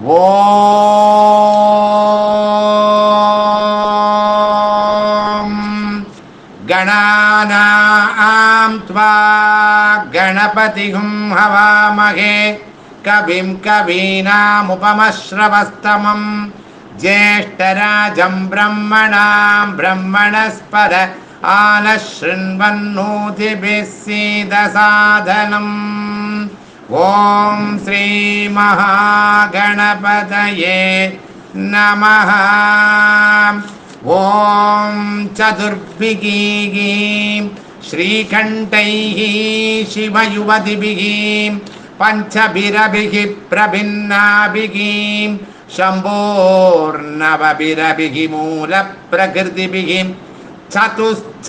ॐ गणानां त्वा गणपतिं हवामहे कविं कवीनामुपमश्रवस्तमं ज्येष्ठराजं ब्रह्मणां ब्रह्मणस्पद आनः शृण्वन्नोतिभिः सीदसाधनम् ॐ श्रीमहागणपतये नमः। ॐ चतुर्भिगीं श्रीकण्ठैः शिवयुवतिभिः पञ्चभिरभिः प्रभिन्नाभिः शम्भोर्नवभिरभिः मूलप्रकृतिभिः चतुश्चत्वारिंशत्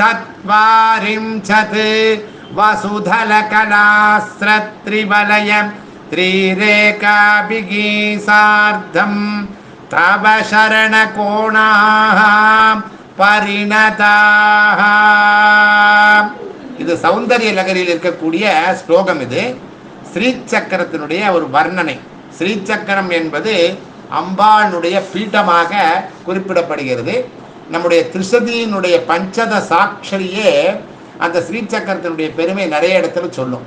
वसुधलकलास्रत्रिवलय त्रिरेकाभिः सार्धं तव शरणकोणाः परिणताः இது சௌந்தரிய லகரியில் இருக்கக்கூடிய ஸ்லோகம் இது ஸ்ரீசக்கரத்தினுடைய ஒரு வர்ணனை ஸ்ரீசக்கரம் என்பது அம்பாளுடைய பீட்டமாக குறிப்பிடப்படுகிறது நம்முடைய திருசதியினுடைய பஞ்சத சாட்சரியே அந்த ஸ்ரீசக்கரத்தினுடைய பெருமை நிறைய இடத்துல சொல்லும்.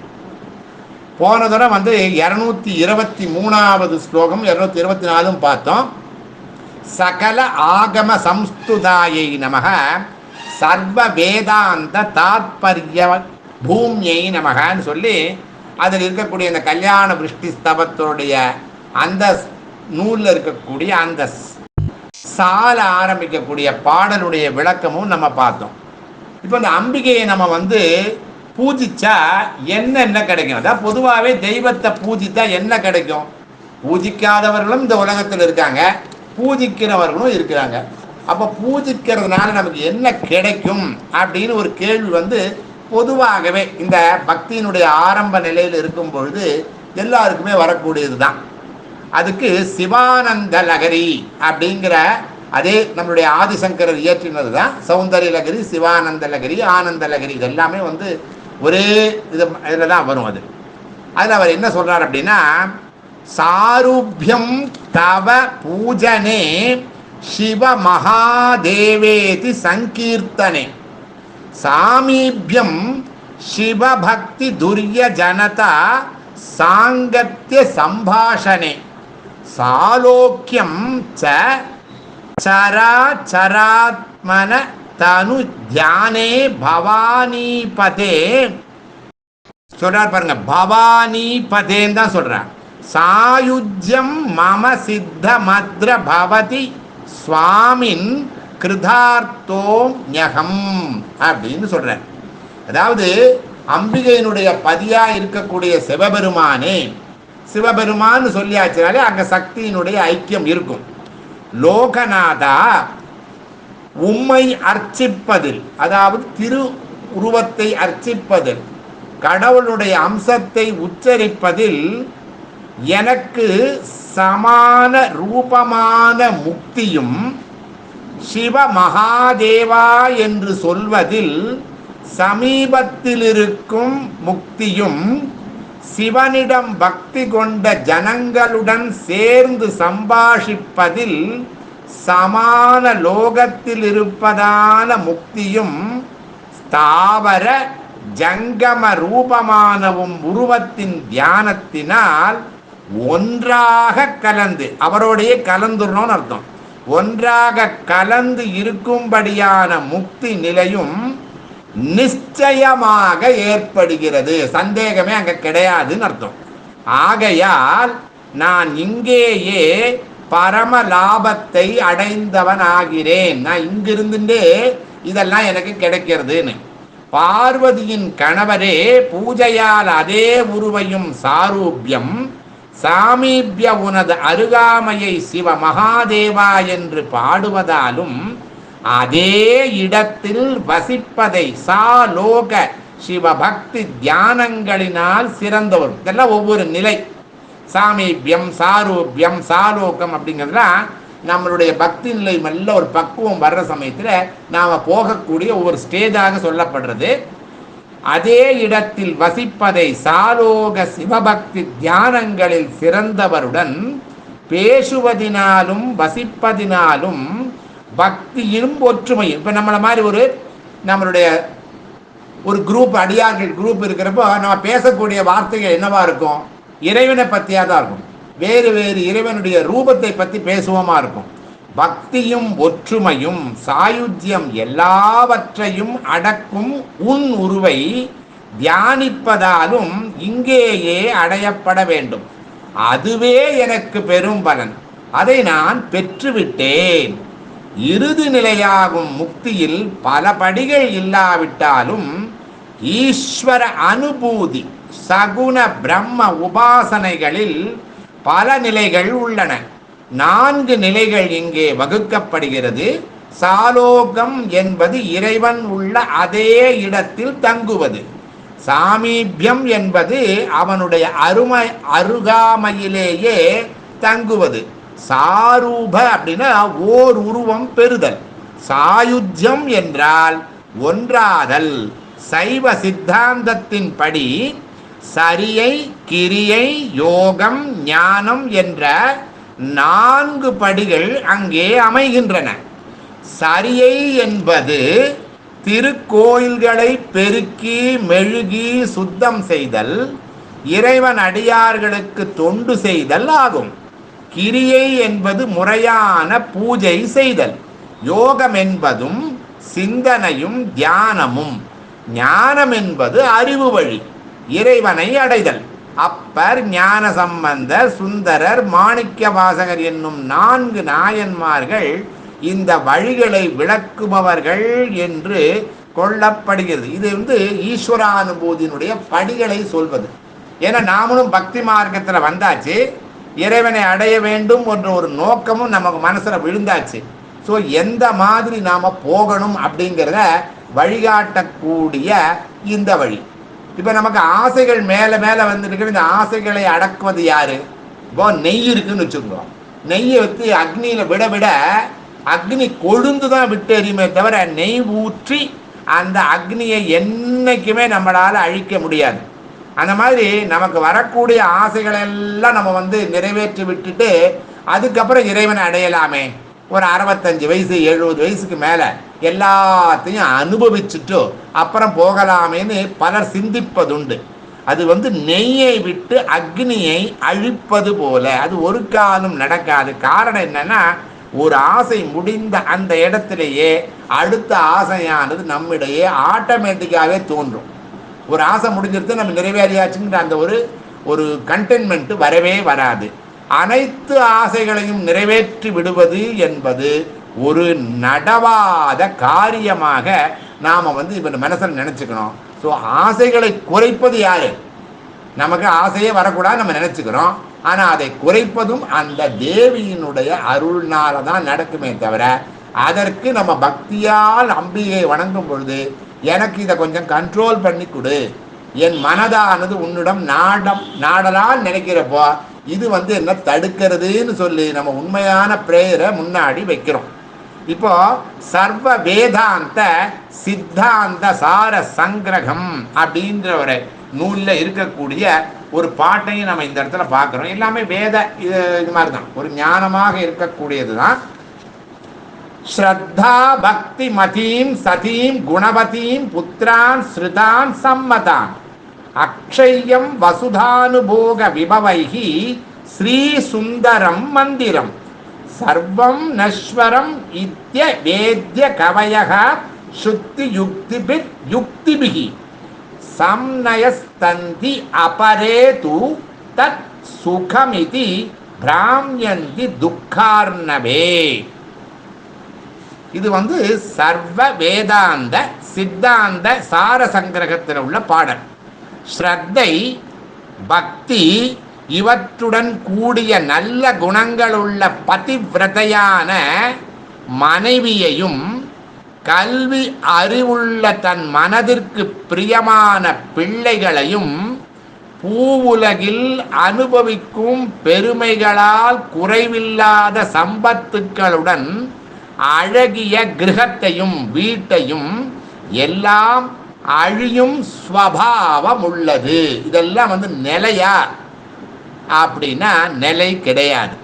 போன தடவை வந்து இரநூத்தி இருபத்தி மூணாவது ஸ்லோகம் இரநூத்தி இருபத்தி நாலும் பார்த்தோம். சகல ஆகம சம்ஸ்துதாயை நமக சர்வ வேதாந்த தாத்பரிய பூமியை நமகன்னு சொல்லி அதில் இருக்கக்கூடிய அந்த கல்யாண விருஷ்டி ஸ்தபத்தோடைய அந்த நூலில் இருக்கக்கூடிய அந்த சால ஆரம்பிக்கக்கூடிய பாடலுடைய விளக்கமும் நம்ம பார்த்தோம். இப்போ இந்த அம்பிகையை நம்ம வந்து பூஜிச்சா என்ன என்ன கிடைக்கும்? அதான் பொதுவாகவே தெய்வத்தை பூஜித்தா என்ன கிடைக்கும்? பூஜிக்காதவர்களும் இந்த உலகத்தில் இருக்காங்க. பூஜிக்கிறவர்களும் இருக்கிறாங்க. அப்போ பூஜிக்கிறதுனால நமக்கு என்ன கிடைக்கும்? அப்படின்னு ஒரு கேள்வி வந்து பொதுவாகவே இந்த பக்தியினுடைய ஆரம்ப நிலையில் இருக்கும் பொழுது எல்லாருக்குமே வரக்கூடியது தான் அதுக்கு சிவானந்த லகரி அப்படிங்கிற அதே நம்மளுடைய ஆதிசங்கரர் இயற்றினது தான் சௌந்தரிய லகரி சிவானந்த லகரி ஆனந்த லகரி இது எல்லாமே வந்து ஒரே இது இதில் தான் வரும் அது. அதில் அவர் என்ன சொல்கிறார் அப்படின்னா சாரூபியம் தவ பூஜனே சிவ மகாதேவேதி சங்கீர்த்தனே. சாமீபியம் சிவபக்தி துரிய ஜனதா சாங்கத்திய சம்பாஷணே சாலோக்கியம் ச சராச்சராத்மன தனு தியானே பவானிபதே. சொல்றார் பாருங்க பவானிபதேன்னு தான் சொல்றார் சாயுஜ்யம் மம சித்த மத்ர பவதி சுவாமின் கிருதார்த்தோ ஞகம் அப்படின்னு சொல்றார். அதாவது அம்பிகையினுடைய பதியா இருக்கக்கூடிய சிவபெருமானே சிவபெருமான்னு சொல்லியாச்சுனாலே அங்க சக்தியினுடைய ஐக்கியம் இருக்கும். லோகநாதா உம்மை அர்ச்சிப்பதில் அதாவது திரு உருவத்தை அர்ச்சிப்பதில் கடவுளுடைய அம்சத்தை உச்சரிப்பதில் எனக்கு சமான ரூபமான முக்தியும் சிவ மகாதேவா என்று சொல்வதில் சமீபத்தில் இருக்கும் முக்தியும் சிவனிடம் பக்தி கொண்ட ஜனங்களுடன் சேர்ந்து சம்பாஷிப்பதில் சமான லோகத்தில் இருப்பதான முக்தியும் ஸ்தாவர ஜங்கம ரூபமானவும் உருவத்தின் தியானத்தினால் ஒன்றாக கலந்து அவரோடையே கலந்துடணும்னு அர்த்தம். ஒன்றாக கலந்து இருக்கும்படியான முக்தி நிலையும் நிச்சயமாக ஏற்படுகிறது. சந்தேகமே அங்க கிடையாதுன்னு அர்த்தம். ஆகையால் நான் இங்கேயே பரம லாபத்தை அடைந்தவன் ஆகிறேன் நான் இங்கிருந்துட்டே இதெல்லாம் எனக்கு கிடைக்கிறதுன்னு. பார்வதியின் கணவரே பூஜையால் அதே உருவையும் சாரூபியம் சாமீபிய உனது அருகாமையை சிவ மகாதேவா என்று பாடுவதாலும் அதே இடத்தில் வசிப்பதை சாலோக சிவபக்தி தியானங்களினால் சிறந்தவர். இதெல்லாம் ஒவ்வொரு நிலை. சாமீபியம் சாரூபியம் சாலோகம் அப்படிங்கிறதுலாம் நம்மளுடைய பக்தி நிலை நல்ல ஒரு பக்குவம் வர்ற சமயத்தில் நாம் போகக்கூடிய ஒவ்வொரு ஸ்டேஜாக சொல்லப்படுறது. அதே இடத்தில் வசிப்பதை சாலோக சிவபக்தி தியானங்களில் சிறந்தவருடன் பேசுவதினாலும் வசிப்பதினாலும் பக்தியிலும் ஒற்றுமையும். இப்போ நம்மளை மாதிரி ஒரு நம்மளுடைய ஒரு குரூப் அடியார்கள் குரூப் இருக்கிறப்போ நம்ம பேசக்கூடிய வார்த்தைகள் என்னவா இருக்கும்? இறைவனை பற்றியாக தான் இருக்கும். வேறு வேறு இறைவனுடைய ரூபத்தை பற்றி பேசுவோமா இருக்கும். பக்தியும் ஒற்றுமையும் சாயுத்தியம் எல்லாவற்றையும் அடக்கும் உன் உருவை தியானிப்பதாலும் இங்கேயே அடையப்பட வேண்டும். அதுவே எனக்கு பெரும் பலன். அதை நான் பெற்றுவிட்டேன். இறுதி நிலையாகும் முக்தியில் பல படிகள் இல்லாவிட்டாலும் ஈஸ்வர அனுபூதி சகுண பிரம்ம உபாசனைகளில் பல நிலைகள் உள்ளன. நான்கு நிலைகள் இங்கே வகுக்கப்படுகிறது. சாலோகம் என்பது இறைவன் உள்ள அதே இடத்தில் தங்குவது. சாமீபியம் என்பது அவனுடைய அருமை அருகாமையிலேயே தங்குவது. சாரூப அப்படின்னா ஓர் உருவம் பெறுதல். சாயுஜ்யம் என்றால் ஒன்றாதல். சைவ சித்தாந்தத்தின்படி சரியை கிரியை யோகம் ஞானம் என்ற நான்கு படிகள் அங்கே அமைகின்றன. சரியை என்பது திருக்கோயில்களை பெருக்கி மெழுகி சுத்தம் செய்தல் இறைவன் அடியார்களுக்கு தொண்டு செய்தல் ஆகும். கிரியை என்பது முறையான பூஜை செய்தல். யோகம் என்பதும் சிந்தனையும் தியானமும். ஞானம் என்பது அறிவு வழி இறைவனை அடைதல். அப்பர் ஞான சம்பந்தர் சுந்தரர் மாணிக்க வாசகர் என்னும் நான்கு நாயன்மார்கள் இந்த வழிகளை விளக்குபவர்கள் என்று கொள்ளப்படுகிறது. இது வந்து ஈஸ்வரானுபூதியினுடைய படிகளை சொல்வது. ஏன்னா நாமளும் பக்தி மார்க்கத்தில் வந்தாச்சு. இறைவனை அடைய வேண்டும் என்ற ஒரு நோக்கமும் நமக்கு மனசில் விழுந்தாச்சு. ஸோ எந்த மாதிரி நாம் போகணும் அப்படிங்கிறத வழிகாட்டக்கூடிய இந்த வழி. இப்போ நமக்கு ஆசைகள் மேலே மேலே வந்துருக்கு இந்த ஆசைகளை அடக்குவது யார்? இப்போ நெய் இருக்குன்னு வச்சுக்கோ நெய்யை வச்சு அக்னியில் விட விட அக்னி கொழுந்து தான் விட்டு எரியுமே தவிர நெய் ஊற்றி அந்த அக்னியை என்றைக்குமே நம்மளால் அழிக்க முடியாது. அந்த மாதிரி நமக்கு வரக்கூடிய ஆசைகளை எல்லாம் நம்ம வந்து நிறைவேற்றி விட்டுட்டு அதுக்கப்புறம் இறைவனை அடையலாமே. ஒரு அறுபத்தஞ்சு வயசு எழுபது வயசுக்கு மேலே எல்லாத்தையும் அனுபவிச்சுட்டு அப்புறம் போகலாமேன்னு பலர் சிந்திப்பதுண்டு. அது வந்து நெய்யை விட்டு அக்னியை அழிப்பது போல அது ஒரு காலம் நடக்காது. காரணம் என்னன்னா ஒரு ஆசை முடிந்த அந்த இடத்திலேயே அடுத்த ஆசையானது நம்மிடையே ஆட்டோமேட்டிக்காகவே தோன்றும். ஒரு ஆசை முடிஞ்சிருத்து நம்ம நிறைவேறியாச்சுங்கிற அந்த ஒரு ஒரு கண்டென்மெண்ட்டு வரவே வராது. அனைத்து ஆசைகளையும் நிறைவேற்றி விடுவது என்பது ஒரு நடவாத காரியமாக நாம் வந்து இப்போ மனசில் நினச்சிக்கணும். ஸோ ஆசைகளை குறைப்பது யார்? நமக்கு ஆசையே வரக்கூடாது நம்ம நினச்சிக்கிறோம். ஆனால் அதை குறைப்பதும் அந்த தேவியினுடைய அருள்னால தான் நடக்குமே தவிர அதற்கு நம்ம பக்தியால் அம்பிகை வணங்கும் பொழுது எனக்கு இதை கொஞ்சம் கண்ட்ரோல் பண்ணி கொடு. என் மனதானது உன்னிடம் நாடம் நாடலால் நினைக்கிறப்போ இது வந்து என்ன தடுக்கிறதுன்னு சொல்லி நம்ம உண்மையான பிரேயரை முன்னாடி வைக்கிறோம். இப்போ சர்வ வேதாந்த சித்தாந்த சார சங்கிரகம் அப்படின்ற ஒரு நூலில் இருக்கக்கூடிய ஒரு பாட்டையும் நம்ம இந்த இடத்துல பார்க்குறோம். எல்லாமே வேத இது இது மாதிரி தான் ஒரு ஞானமாக இருக்கக்கூடியது தான் శ్రద్ధా భక్తి మతీం సతీం గుణవతీం పుత్రాన్ శ్రుతాన్ సమ్మతాన్ అక్షయ్యం వసుధానుభోగ విభవై శ్రీ సుందరం మందిరం సర్వం నశ్వరం ఇత్య వేద్య కవయ శుద్ధియుక్తిభి యుక్తిభి సంనయస్తంతి అపరే తత్ సుఖమితి భ్రామ్యంతి దుఃఖార్ణవే இது வந்து சர்வ வேதாந்த சித்தாந்த சார சங்கிரகத்தில் உள்ள பாடல். ஸ்ரத்தை பக்தி இவற்றுடன் கூடிய நல்ல குணங்களுள்ள பதிவிரதையான மனைவியையும் கல்வி அறிவுள்ள தன் மனதிற்கு பிரியமான பிள்ளைகளையும் பூவுலகில் அனுபவிக்கும் பெருமைகளால் குறைவில்லாத சம்பத்துக்களுடன் அழகிய கிரகத்தையும் வீட்டையும் எல்லாம் அழியும் ஸ்வபாவம் உள்ளது இதெல்லாம் வந்து நிலையா? அப்படின்னா நிலை கிடையாது.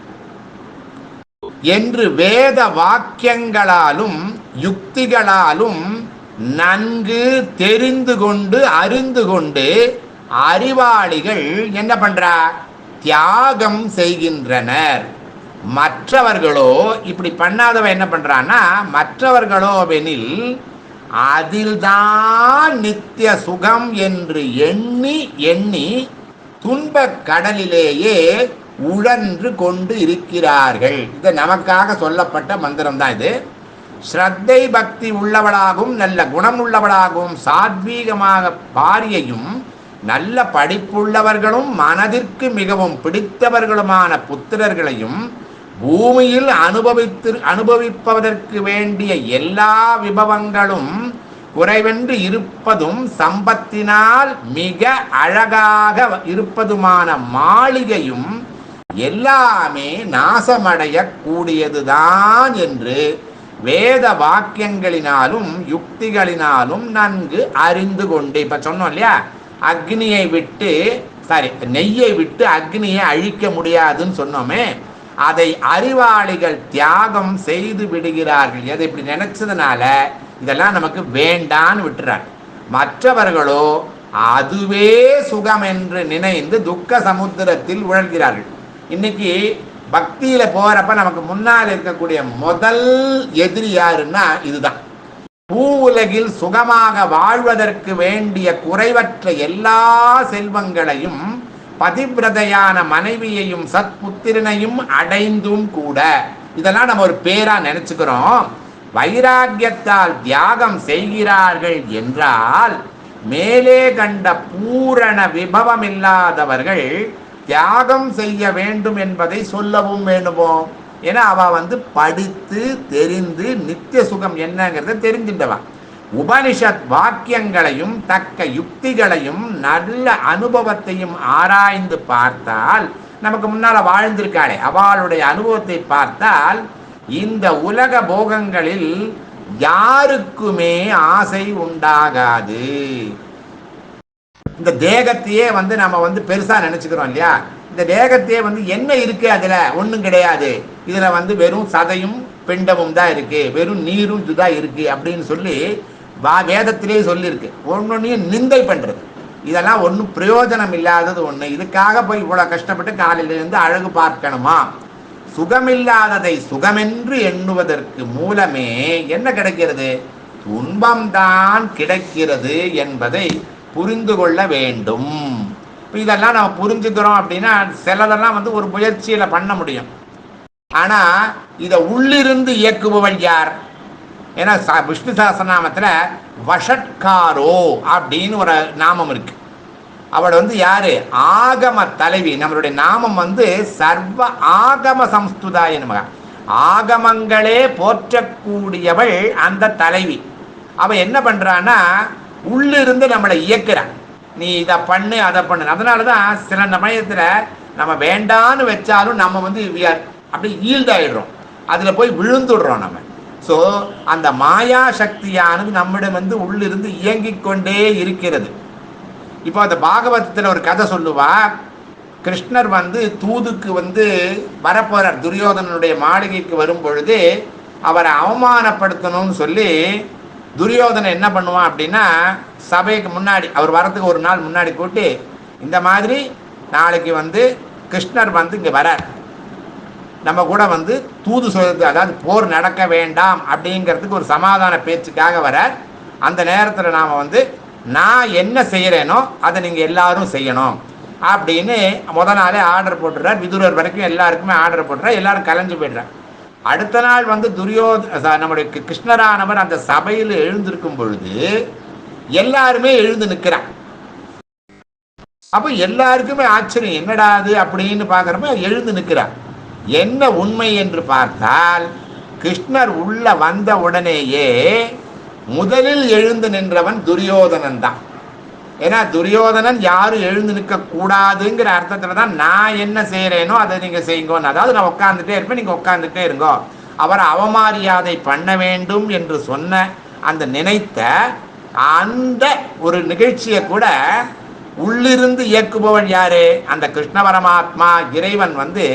என்று வேத வாக்கியங்களாலும் யுக்திகளாலும் நன்கு தெரிந்து கொண்டு அறிந்து கொண்டு அறிவாளிகள் என்ன பண்றா? தியாகம் செய்கின்றனர். மற்றவர்களோ இப்படி பண்ணாதவன் என்ன பண்ணுறான்னா மற்றவர்களோ வெனில் அதில்தான் நித்திய சுகம் என்று எண்ணி எண்ணி துன்பக் கடலிலேயே உழன்று கொண்டு இருக்கிறார்கள். இது நமக்காக சொல்லப்பட்ட மந்திரம் தான் இது. ஸ்ரத்தை பக்தி உள்ளவளாகவும் நல்ல குணம் உள்ளவளாகவும் சாத்வீகமாக பாரியையும் நல்ல படிப்புள்ளவர்களும் மனதிற்கு மிகவும் பிடித்தவர்களுமான புத்திரர்களையும் பூமியில் அனுபவித்து அனுபவிப்பதற்கு வேண்டிய எல்லா விபவங்களும் குறைவென்று இருப்பதும் சம்பத்தினால் மிக அழகாக இருப்பதுமான மாளிகையும் எல்லாமே நாசமடைய கூடியதுதான் என்று வேத வாக்கியங்களினாலும் யுக்திகளினாலும் நன்கு அறிந்து கொண்டு இப்போ சொன்னோம் இல்லையா? அக்னியை விட்டு சாரி நெய்யை விட்டு அக்னியை அழிக்க முடியாதுன்னு சொன்னோமே. அதை அறிவாளிகள் தியாகம் செய்து விடுகிறார்கள். எதை இப்படி நினைச்சதுனால இதெல்லாம் நமக்கு வேண்டான்னு விட்டுறாங்க. மற்றவர்களோ அதுவே சுகம் என்று நினைந்து துக்க சமுத்திரத்தில் உழல்கிறார்கள். இன்னைக்கு பக்தியில போறப்ப நமக்கு முன்னால் இருக்கக்கூடிய முதல் எதிரி யாருன்னா இதுதான். பூ உலகில் சுகமாக வாழ்வதற்கு வேண்டிய குறைவற்ற எல்லா செல்வங்களையும் பதிவிரதையான மனைவியையும் சத்புத்திரனையும் அடைந்தும் கூட. இதெல்லாம் நம்ம ஒரு பேரா நினைச்சுக்கிறோம். வைராக்கியத்தால் தியாகம் செய்கிறார்கள் என்றால் மேலே கண்ட பூரண விபவம் இல்லாதவர்கள் தியாகம் செய்ய வேண்டும் என்பதை சொல்லவும் வேண்டுமோ? ஏன்னா அவ வந்து படித்து தெரிந்து நித்திய சுகம் என்னங்கிறத தெரிஞ்சின்றவன் உபனிஷத் வாக்கியங்களையும் தக்க யுக்திகளையும் நல்ல அனுபவத்தையும் ஆராய்ந்து பார்த்தால் நமக்கு முன்னால் வாழ்ந்திருக்காளே அவளுடைய அனுபவத்தை பார்த்தால் இந்த உலக போகங்களில் யாருக்குமே ஆசை உண்டாகாது. இந்த தேகத்தையே வந்து நம்ம வந்து பெருசாக நினச்சிக்கிறோம் இல்லையா? இந்த தேகத்தையே வந்து என்ன இருக்கு அதில்? ஒன்றும் கிடையாது. இதில் வந்து வெறும் சதையும் பிண்டமும் தான் இருக்கு. வெறும் நீரும் இதுதான் இருக்கு அப்படின்னு சொல்லி வா வேதத்திலேயே சொல்லியிருக்கு ஒன்னொன்னையும் நிந்தை பண்ணுறது இதெல்லாம் ஒன்றும் பிரயோஜனம் இல்லாதது ஒன்று இதுக்காக போய் இவ்வளோ கஷ்டப்பட்டு காலையிலேருந்து அழகு பார்க்கணுமா? சுகமில்லாததை சுகமென்று எண்ணுவதற்கு மூலமே என்ன கிடைக்கிறது? துன்பம்தான் கிடைக்கிறது என்பதை புரிந்து கொள்ள வேண்டும். இப்போ இதெல்லாம் நம்ம புரிஞ்சுக்கிறோம் அப்படின்னா சிலதெல்லாம் வந்து ஒரு முயற்சியில் பண்ண முடியும். ஆனால் இதை உள்ளிருந்து இயக்குபவள் யார்? ஏன்னா ச- விஷ்ணு சாஸ்திரநாமத்தில் வஷட்காரோ அப்படின்னு ஒரு நாமம் இருக்கு. அவள் வந்து யாரு? ஆகம தலைவி. நம்மளுடைய நாமம் வந்து சர்வ ஆகம சம்ஸ்துதாய நமக. ஆகமங்களே போற்றக்கூடியவள் அந்த தலைவி. அவ என்ன பண்றான்னா உள்ளிருந்து நம்மளை இயக்குறா. நீ இதை பண்ணு அதை பண்ணு. அதனால தான் சில சமயத்தில் நம்ம வேண்டான்னு வச்சாலும் நம்ம வந்து அப்படியே ஈல்டாயிடுறோம் அதில் போய் விழுந்துடுறோம் நம்ம. ஸோ அந்த மாயா சக்தியானது நம்மிடம் வந்து உள்ளிருந்து இயங்கிக் கொண்டே இருக்கிறது. இப்போ அந்த பாகவதத்தில் ஒரு கதை சொல்லுவா கிருஷ்ணர் வந்து தூதுக்கு வந்து வரப்போகிறார் துரியோதனனுடைய மாளிகைக்கு வரும் பொழுது அவரை அவமானப்படுத்தணும்னு சொல்லி துரியோதனை என்ன பண்ணுவான் அப்படின்னா சபைக்கு முன்னாடி அவர் வரதுக்கு ஒரு நாள் முன்னாடி கூட்டி இந்த மாதிரி நாளைக்கு வந்து கிருஷ்ணர் வந்து இங்கே வரார். நம்ம கூட வந்து தூது சொல்கிறது அதாவது போர் நடக்க வேண்டாம் அப்படிங்கிறதுக்கு ஒரு சமாதான பேச்சுக்காக வர அந்த நேரத்தில் நாம் வந்து நான் என்ன செய்கிறேனோ அதை நீங்கள் எல்லாரும் செய்யணும் அப்படின்னு முத நாளே ஆர்டர் போட்டுறார் விதுரர் வரைக்கும் எல்லாருக்குமே ஆர்டர் போட்டுறார் எல்லாரும் கலைஞ்சு போயிடுறார். அடுத்த நாள் வந்து துரியோ நம்முடைய கிருஷ்ணரானவர் அந்த சபையில் எழுந்திருக்கும் பொழுது எல்லாருமே எழுந்து நிற்கிறான் அப்போ எல்லாருக்குமே ஆச்சரியம் என்னடா அது அப்படின்னு பார்க்குறப்ப எழுந்து நிற்கிறார் என்ன உண்மை என்று பார்த்தால் கிருஷ்ணர் உள்ள வந்த உடனேயே முதலில் எழுந்து நின்றவன் துரியோதனன் தான் ஏன்னா துரியோதனன் யாரும் எழுந்து நிற்க கூடாதுங்கிற அர்த்தத்துல தான் நான் என்ன செய்யறேனோ அதை நீங்க செய்யுங்கன்னு அதாவது நான் உட்கார்ந்துட்டே இருப்பேன் நீங்க உட்கார்ந்துட்டே இருங்கோ. அவரை அவமரியாதை பண்ண வேண்டும் என்று சொன்ன அந்த நினைத்த அந்த ஒரு நிகழ்ச்சியை கூட உள்ளிருந்து இயக்குபவன் யாரு? அந்த கிருஷ்ண பரமாத்மா இறைவன் வந்து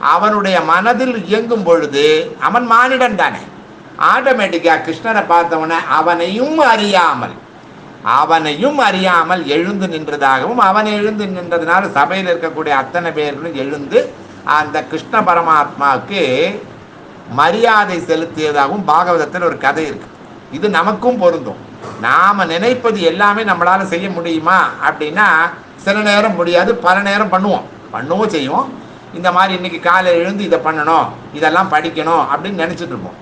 அவனுடைய மனதில் இயங்கும் பொழுது அவன் மானிடன் தானே. ஆட்டோமேட்டிக்காக கிருஷ்ணரை பார்த்தவன அவனையும் அறியாமல் அவனையும் அறியாமல் எழுந்து நின்றதாகவும் அவன் எழுந்து நின்றதுனால சபையில் இருக்கக்கூடிய அத்தனை பேர்களும் எழுந்து அந்த கிருஷ்ண பரமாத்மாவுக்கு மரியாதை செலுத்தியதாகவும் பாகவதத்தில் ஒரு கதை இருக்கு. இது நமக்கும் பொருந்தும். நாம் நினைப்பது எல்லாமே நம்மளால் செய்ய முடியுமா? அப்படின்னா சில நேரம் முடியாது பல நேரம் பண்ணுவோம். பண்ணவும் செய்வோம். இந்த மாதிரி இன்னைக்கு காலையில் எழுந்து இதை பண்ணணும் இதெல்லாம் படிக்கணும் அப்படின்னு நினச்சிட்டு இருப்போம்.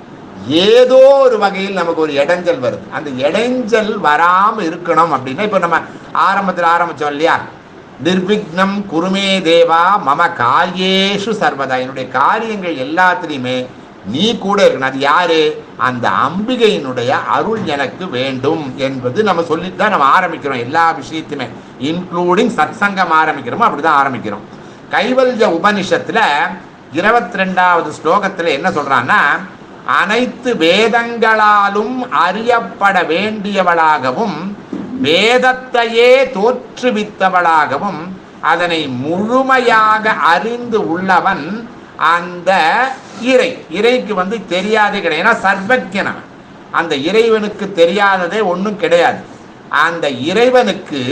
ஏதோ ஒரு வகையில் நமக்கு ஒரு இடைஞ்சல் வருது. அந்த இடைஞ்சல் வராமல் இருக்கணும் அப்படின்னா இப்போ நம்ம ஆரம்பத்தில் ஆரம்பித்தோம் இல்லையா? நிர்விக்னம் குருமே தேவா மம காரியேஷு சர்வதா. என்னுடைய காரியங்கள் எல்லாத்துலேயுமே நீ கூட இருக்கணும். அது யாரு? அந்த அம்பிகையினுடைய அருள் எனக்கு வேண்டும் என்பது நம்ம சொல்லிட்டு தான் நம்ம ஆரம்பிக்கிறோம். எல்லா விஷயத்தையுமே இன்க்ளூடிங் சத்சங்கம் ஆரம்பிக்கிறோமோ அப்படிதான் ஆரம்பிக்கிறோம். கைவல்ய உபனிஷத்துல இருபத்தி ரெண்டாவது ஸ்லோகத்தில் என்ன சொல்றான்னா அனைத்து வேதங்களாலும் அறியப்பட வேண்டியவளாகவும் வேதத்தையே தோற்றுவித்தவளாகவும் அதனை முழுமையாக அறிந்து உள்ளவன் அந்த இறை. இறைக்கு வந்து தெரியாதே கிடையாது. ஏன்னா அந்த இறைவனுக்கு தெரியாததே ஒன்றும் கிடையாது. அந்த இறைவனுக்கு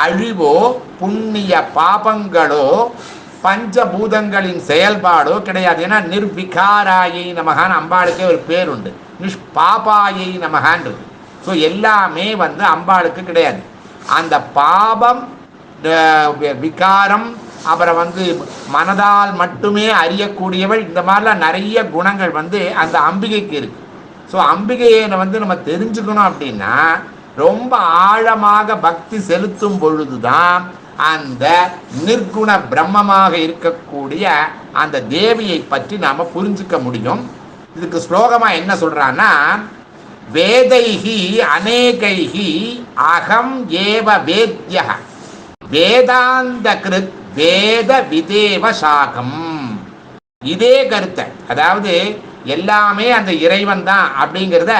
அழிவோ புண்ணிய பாபங்களோ பஞ்சபூதங்களின் செயல்பாடோ கிடையாது. ஏன்னா நிர்விகாராயை நமகான் அம்பாளுக்கே ஒரு பேர் உண்டு நிஷ்பாபாயை நமகான்றது. ஸோ எல்லாமே வந்து அம்பாளுக்கு கிடையாது. அந்த பாபம் விகாரம் அப்புறம் வந்து மனதால் மட்டுமே அறியக்கூடியவள். இந்த மாதிரிலாம் நிறைய குணங்கள் வந்து அந்த அம்பிகைக்கு இருக்குது ஸோ அம்பிகையை வந்து நம்ம தெரிஞ்சுக்கணும் அப்படின்னா ரொம்ப ஆழமாக பக்தி செலுத்தும் பொழுதுதான் அந்த நிர்குண பிரம்மமாக இருக்கக்கூடிய அந்த தேவியை பற்றி நாம புரிஞ்சுக்க முடியும். இதுக்கு ஸ்லோகமா என்ன சொல்றான்னா வேதைகி அநேகைகி அகம் ஏவ வேத்ய வேதாந்த கிருத் வேத விதேவ சாகம். இதே கருத்தை அதாவது எல்லாமே அந்த இறைவன் தான் அப்படிங்கிறத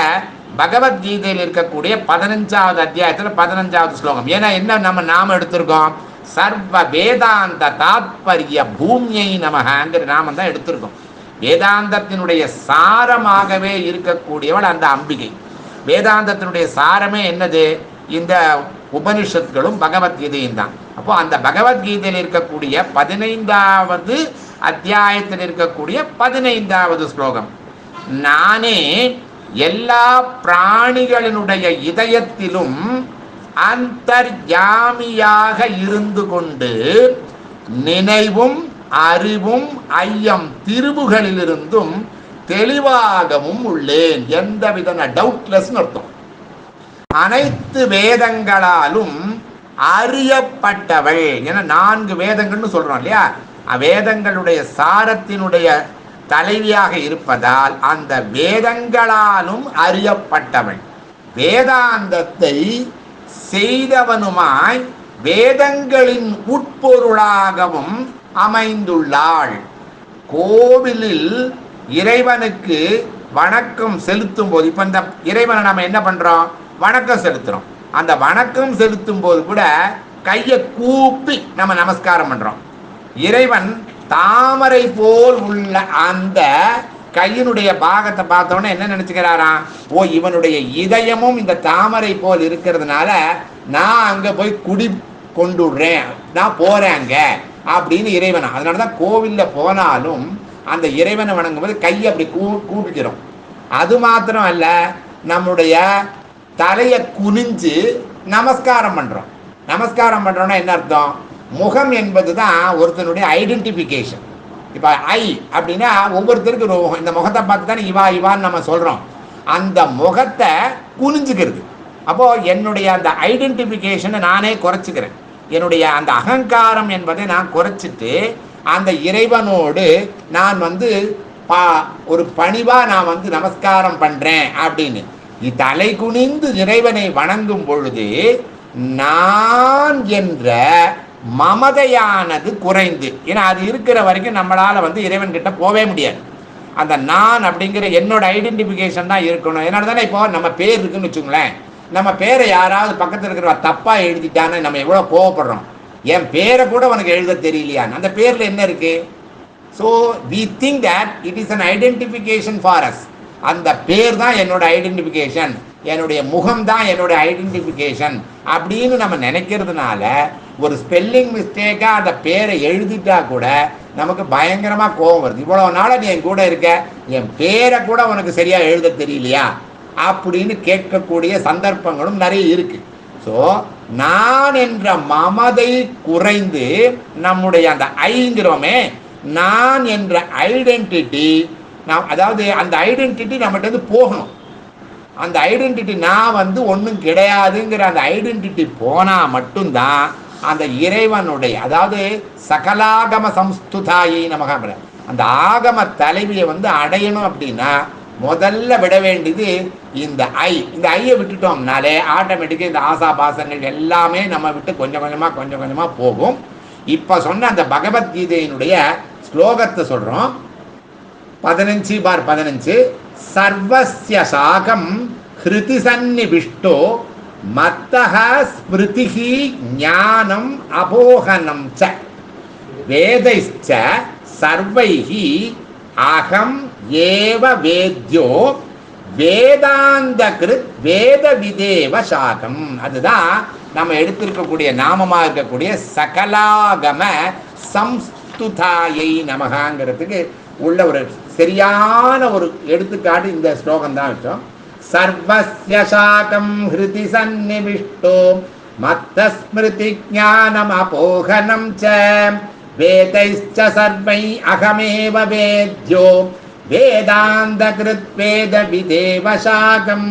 பகவத்கீதையில் இருக்கக்கூடிய பதினஞ்சாவது அத்தியாயத்தில் பதினஞ்சாவது ஸ்லோகம். ஏன்னா என்ன நம்ம நாம எடுத்திருக்கோம்? சர்வ வேதாந்த தாத்பரிய பூமியை நமகங்கிற நாமம் தான் எடுத்திருக்கோம். வேதாந்தத்தினுடைய சாரமாகவே இருக்கக்கூடியவள் அந்த அம்பிகை. வேதாந்தத்தினுடைய சாரமே என்னது? இந்த உபனிஷத்துகளும் பகவத்கீதையும் தான். அப்போ அந்த பகவத்கீதையில் இருக்கக்கூடிய பதினைந்தாவது அத்தியாயத்தில் இருக்கக்கூடிய பதினைந்தாவது ஸ்லோகம். நானே எல்லா பிராணிகளினுடைய இதயத்திலும் அந்தர்யாமியாக இருந்து கொண்டு நினைவும் அறிவும் ஐயம் திருவுகளிலிருந்தும் தெளிவாகவும் உள்ளேன். எந்தவித டவுட்லெஸ் அர்த்தம். அனைத்து வேதங்களாலும் அறியப்பட்டவள். என நான்கு வேதங்கள்னு சொல்றோம் இல்லையா? வேதங்களுடைய சாரத்தினுடைய தலைவியாக இருப்பதால் அந்த வேதங்களாலும் அறியப்பட்டவன். வேதாந்தத்தை செய்தவனுமாய் வேதங்களின் உட்பொருளாகவும் அமைந்துள்ளாள். கோவிலில் இறைவனுக்கு வணக்கம் செலுத்தும் போது இப்போ இந்த இறைவனை நம்ம என்ன பண்ணுறோம் வணக்கம் செலுத்துகிறோம் அந்த வணக்கம் செலுத்தும் போது கூட கையை கூப்பி நம்ம நமஸ்காரம் பண்ணுறோம் இறைவன் தாமரை போல் உள்ள அந்த கையினுடைய பாகத்தை பார்த்தோன்னே என்ன நினைச்சுக்கிறாராம் ஓ இவனுடைய இதயமும் இந்த தாமரை போல் இருக்கிறதுனால நான் அங்கே போய் குடி கொண்டுடுறேன். நான் போகிறேன் அங்கே அப்படின்னு இறைவனா. அதனால தான் கோவில்ல போனாலும் அந்த இறைவனை வணங்கும்போது கையை அப்படி கூ கூட்டிக்கிறோம் அது மாத்திரம் அல்ல நம்முடைய தலையை குனிஞ்சு நமஸ்காரம் பண்ணுறோம் நமஸ்காரம் பண்ணுறோன்னா என்ன அர்த்தம்? முகம் என்பது தான் ஒருத்தனுடைய ஐடென்டிஃபிகேஷன் இப்போ ஐ அப்படின்னா ஒவ்வொருத்தருக்கு ஒரு இந்த முகத்தை பார்த்து தானே இவா இவான்னு நம்ம சொல்கிறோம் அந்த முகத்தை குனிஞ்சுக்கிறது. அப்போது என்னுடைய அந்த ஐடென்டிஃபிகேஷனை நானே குறைச்சிக்கிறேன். என்னுடைய அந்த அகங்காரம் என்பதை நான் குறைச்சிட்டு அந்த இறைவனோடு நான் வந்து பா ஒரு பணிவாக நான் வந்து நமஸ்காரம் பண்ணுறேன் அப்படின்னு. தலை குனிந்து இறைவனை வணங்கும் பொழுது நான் என்ற மமதையானது குறைந்து. ஏன்னா அது இருக்கிற வரைக்கும் நம்மளால் வந்து இறைவன் கிட்ட போவே முடியாது. அந்த நான் அப்படிங்கிற என்னோட ஐடென்டிஃபிகேஷன் தான் இருக்கணும். அதனால தானே இப்போ நம்ம பேர் இருக்குன்னு வச்சுங்களேன் நம்ம பேரை யாராவது பக்கத்தில் இருக்கிற தப்பாக எழுதிட்டான்னு நம்ம எவ்வளோ கோவப்படுறோம். என் பேரை கூட உனக்கு எழுத தெரியலையான்னு. அந்த பேரில் என்ன இருக்கு? So we think that it is an identification for us அந்த பேர் தான் என்னோட ஐடென்டிஃபிகேஷன் என்னுடைய முகம் தான் என்னோட ஐடென்டிஃபிகேஷன் அப்படின்னு நம்ம நினைக்கிறதுனால ஒரு ஸ்பெல்லிங் மிஸ்டேக்காக அந்த பேரை எழுதிட்டா கூட நமக்கு பயங்கரமாக கோபம் வருது. இவ்வளோ நாளாக நீ என் கூட இருக்க என் பேரை கூட உனக்கு சரியாக எழுத தெரியலையா? அப்படின்னு கேட்கக்கூடிய சந்தர்ப்பங்களும் நிறைய இருக்குது ஸோ நான் என்ற மமதை குறைந்து நம்முடைய அந்த ஐங்கிறோமே நான் என்ற ஐடென்டிட்டி நாம் அதாவது அந்த ஐடென்டிட்டி நம்மகிட்ட வந்து போகணும். அந்த ஐடென்டிட்டி நான் வந்து ஒன்றும் கிடையாதுங்கிற அந்த ஐடென்டிட்டி போனால் மட்டும்தான் அந்த இறைவனுடைய அதாவது சகலாகம சம்ஸ்துதாயி நமக அந்த ஆகம தலைவியை வந்து அடையணும் அப்படின்னா முதல்ல விட வேண்டியது இந்த ஐ. இந்த ஐயை விட்டுட்டோம்னாலே ஆட்டோமேட்டிக்காக இந்த ஆசா பாசங்கள் எல்லாமே நம்ம விட்டு கொஞ்சம் கொஞ்சமாக கொஞ்சம் கொஞ்சமாக போகும். இப்போ சொன்ன அந்த பகவத்கீதையினுடைய ஸ்லோகத்தை சொல்கிறோம் பதினஞ்சு பார் பதினஞ்சு. சர்வஸ்ய சாகம் ஹிருதி சன்னிபிஷ்டோ மத்தக ஸ்மிருதிகி ஞானம் அபோகனம் ச. வேதைச்ச சர்வைகி அகம் ஏவ வேத்யோ வேதாந்த கிருத் வேத விதேவ சாகம். அதுதான் நம்ம எடுத்திருக்கக்கூடிய நாமமாக இருக்கக்கூடிய சகலாகம சம்ஸ்துதாயை நமகாங்கிறதுக்கு உள்ள ஒரு சரியான ஒரு எடுத்துக்காட்டு இந்த ஸ்லோகம் தான் வச்சோம். சர்வஸ்ய சாகம் ஹிருதி சந்நிவிஷ்டோ. மத்த ஸ்மிருதி ஞானம் அபோகனம் ச வேதைச்ச சர்வை அகமேவ வேத்யோ வேதாந்த கிருத் வேத விதேவ சாகம்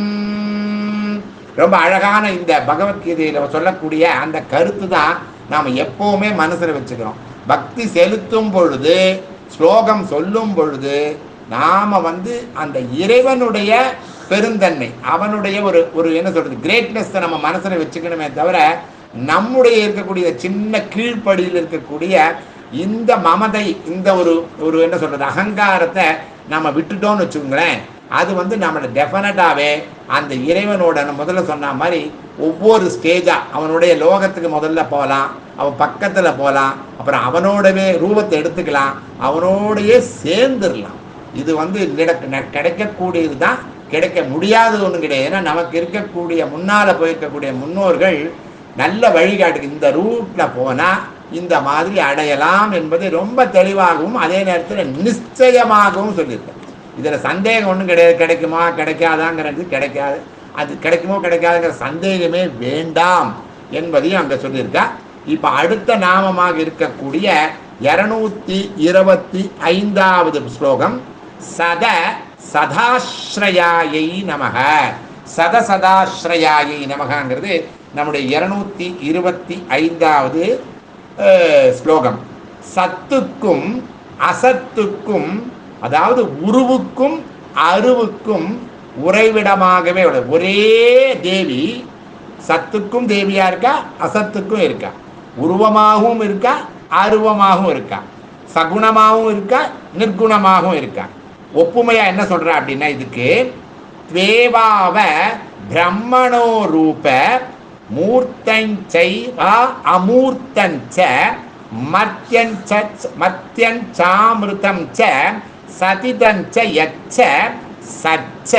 ரொம்ப அழகான இந்த பகவத்கீதையில் சொல்லக்கூடிய அந்த கருத்து தான் நாம் எப்போவுமே மனசில் வச்சுக்கிறோம். பக்தி செலுத்தும் பொழுது ஸ்லோகம் சொல்லும் பொழுது நாம் வந்து அந்த இறைவனுடைய பெருந்தன்மை. அவனுடைய ஒரு ஒரு என்ன சொல்றது கிரேட்னஸ் நம்ம மனசுல வச்சுக்கணுமே தவிர நம்முடைய இருக்கக்கூடிய சின்ன கீழ்ப்படியில் இருக்கக்கூடிய இந்த மமதை இந்த ஒரு ஒரு என்ன சொல்றது அகங்காரத்தை நம்ம விட்டுட்டோம்னு வச்சுக்கோங்களேன் அது வந்து நம்மளை டெஃபினட்டாகவே அந்த இறைவனோட முதல்ல சொன்ன மாதிரி ஒவ்வொரு ஸ்டேஜாக அவனுடைய லோகத்துக்கு முதல்ல போகலாம் அவன் பக்கத்தில் போகலாம் அப்புறம் அவனோடவே ரூபத்தை எடுத்துக்கலாம் அவனோடையே சேர்ந்துடலாம். இது வந்து கிடைக்கக்கூடியது தான் கிடைக்க முடியாதது ஒன்றும் கிடையாது. ஏன்னா நமக்கு இருக்கக்கூடிய முன்னால் போயிருக்கக்கூடிய முன்னோர்கள் நல்ல வழிகாட்டுக்கு இந்த ரூட்டில் போனால் இந்த மாதிரி அடையலாம் என்பது ரொம்ப தெளிவாகவும் அதே நேரத்தில் நிச்சயமாகவும் சொல்லியிருக்கேன் இதில் சந்தேகம் ஒன்றும் கிடையாது. கிடைக்குமா? கிடைக்காதாங்கிறது கிடைக்காது. அது கிடைக்குமோ கிடைக்காதுங்கிற சந்தேகமே வேண்டாம் என்பதையும் அங்கே சொல்லியிருக்கா இப்போ அடுத்த நாமமாக இருக்கக்கூடிய இரநூத்தி இருபத்தி ஐந்தாவது ஸ்லோகம் சத சதாஸ்ரயாயை நமக. சத சதாஸ்ரயாயை நமகாங்கிறது நம்முடைய இருநூத்தி இருபத்தி ஐந்தாவது ஸ்லோகம். சத்துக்கும் அசத்துக்கும் அதாவது உருவுக்கும் அருவுக்கும் உறைவிடமாகவே உள்ளது. ஒரே தேவி சத்துக்கும் தேவியா இருக்கா? அசத்துக்கும் இருக்கா? உருவமாகவும் இருக்கா? அருவமாகவும் இருக்கா? சகுணமாகவும் இருக்கா? நிர்குணமாகவும் இருக்கா? ஒப்புமையா என்ன சொல்றா அப்படின்னா இதுக்கு துவேவாவ பிரம்மணோ ரூப மூர்த்தஞ்சை அமூர்த்தஞ்ச மத்தியஞ்ச மத்தியஞ்சாமிருதம் ச சதிதஞ்ச யச்ச சச்ச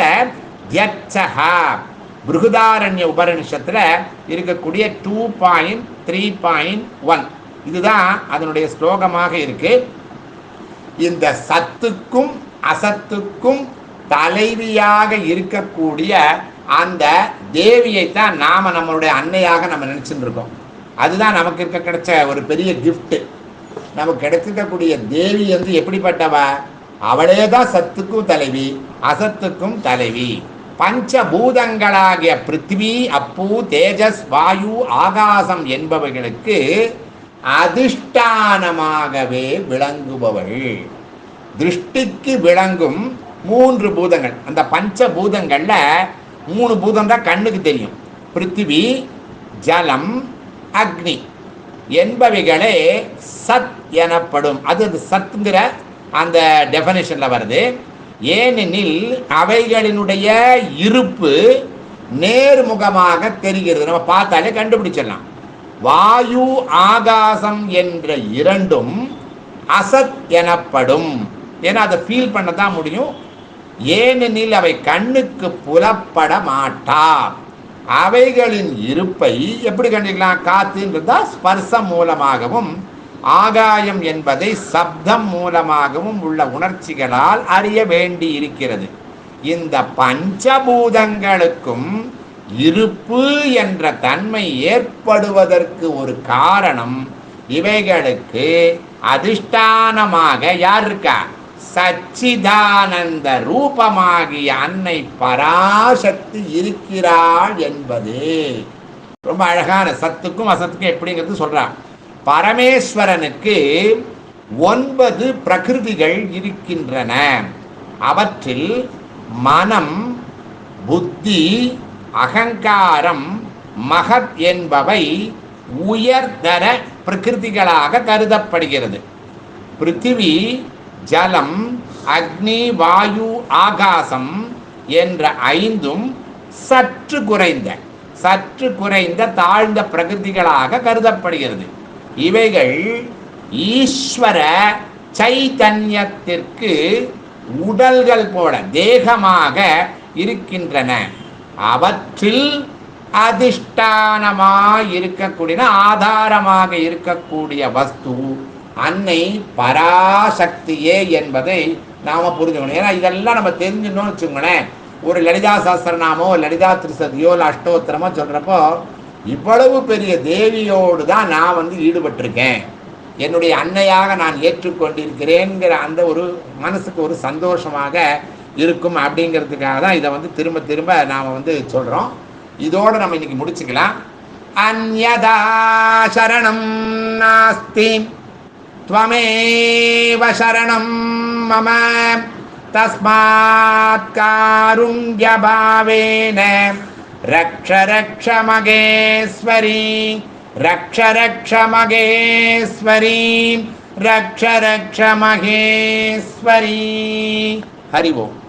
யச்சஹா. பிருகுதாரண்ய உபரிஷத்தில் இருக்கக்கூடிய two point three point one இதுதான் அதனுடைய ஸ்லோகமாக இருக்கு. இந்த சத்துக்கும் அசத்துக்கும் தலைவியாக இருக்கக்கூடிய அந்த தேவியை தான் நாம் நம்மளுடைய அன்னையாக நம்ம நினச்சிட்டு இருக்கோம் அதுதான் நமக்கு இருக்க கிடைச்ச ஒரு பெரிய கிஃப்ட்டு நமக்கு கிடைச்சிருக்கக்கூடிய தேவி வந்து எப்படிப்பட்டவ? அவளே தான் சத்துக்கும் தலைவி அசத்துக்கும் தலைவி. பஞ்சபூதங்களாகிய பிருத்திவி அப்பு தேஜஸ் வாயு ஆகாசம் என்பவைகளுக்கு அதிஷ்டானமாகவே விளங்குபவள். திருஷ்டிக்கு விளங்கும் மூன்று பூதங்கள். அந்த பஞ்ச பூதங்களில் மூணு பூதம் தான் கண்ணுக்கு தெரியும். பிருத்திவி ஜலம் அக்னி என்பவைகளே சத் எனப்படும். அது அது சத்துங்கிற அந்த டெஃபனேஷனில் வருது. ஏனெனில் அவைகளினுடைய இருப்பு நேர்முகமாக தெரிகிறது. நம்ம பார்த்தாலே கண்டுபிடிச்சிடலாம். வாயு ஆகாசம் என்ற இரண்டும் அசத் எனப்படும். ஏன்னா அதை ஃபீல் பண்ண தான் முடியும். ஏனெனில் அவை கண்ணுக்கு புலப்பட மாட்டா. அவைகளின் இருப்பை எப்படி கண்டிக்கலாம்? காத்துன்றதா ஸ்பர்சம் மூலமாகவும் ஆகாயம் என்பதை சப்தம் மூலமாகவும் உள்ள உணர்ச்சிகளால் அறிய வேண்டி இருக்கிறது இந்த பஞ்சபூதங்களுக்கும் இருப்பு என்ற தன்மை ஏற்படுவதற்கு ஒரு காரணம் இவைகளுக்கு அதிஷ்டானமாக யார் இருக்கா? சச்சிதானந்த ரூபமாகிய அன்னை பராசக்தி இருக்கிறாள் என்பது. ரொம்ப அழகான சத்துக்கும் அசத்துக்கும் எப்படிங்கிறது சொல்றான் பரமேஸ்வரனுக்கு ஒன்பது பிரகிருதிகள் இருக்கின்றன. அவற்றில் மனம் புத்தி அகங்காரம் மகத் என்பவை உயர்தர பிரகிருதிகளாக கருதப்படுகிறது. பிருத்திவி ஜலம் அக்னி வாயு ஆகாசம் என்ற ஐந்தும் சற்று குறைந்த சற்று குறைந்த தாழ்ந்த பிரகிருதிகளாக கருதப்படுகிறது. இவைகள் ஈஸ்வர சைதன்யத்திற்கு உடல்கள் போல தேகமாக இருக்கின்றன. அவற்றில் அதிஷ்டானமாக இருக்கக்கூடிய ஆதாரமாக இருக்கக்கூடிய வஸ்து அன்னை பராசக்தியே என்பதை நாம் புரிஞ்சுக்கணும். ஏன்னா இதெல்லாம் நம்ம தெரிஞ்சுக்கணும்னு வச்சுக்கோங்களேன். ஒரு லலிதா சாஸ்திரநாமோ லலிதா திருசதியோ இல்லை அஷ்டோத்திரமோ சொல்கிறப்போ இவ்வளவு பெரிய தேவியோடு தான் நான் வந்து ஈடுபட்டிருக்கேன். என்னுடைய அன்னையாக நான் ஏற்றுக்கொண்டிருக்கிறேங்கிற அந்த ஒரு மனசுக்கு ஒரு சந்தோஷமாக இருக்கும் அப்படிங்கிறதுக்காக தான் இதை வந்து திரும்ப திரும்ப நாம் வந்து சொல்கிறோம் இதோடு நம்ம இன்னைக்கு முடிச்சுக்கலாம். அந்யதா சரணம் நாஸ்தி. त्वमेव शरणं मम तस्मात् कारुण्यभावेन रक्ष रक्ष मगेश्वरी रक्ष रक्ष मगेश्वरी रक्ष रक्ष महेश्वरी हरि ओम्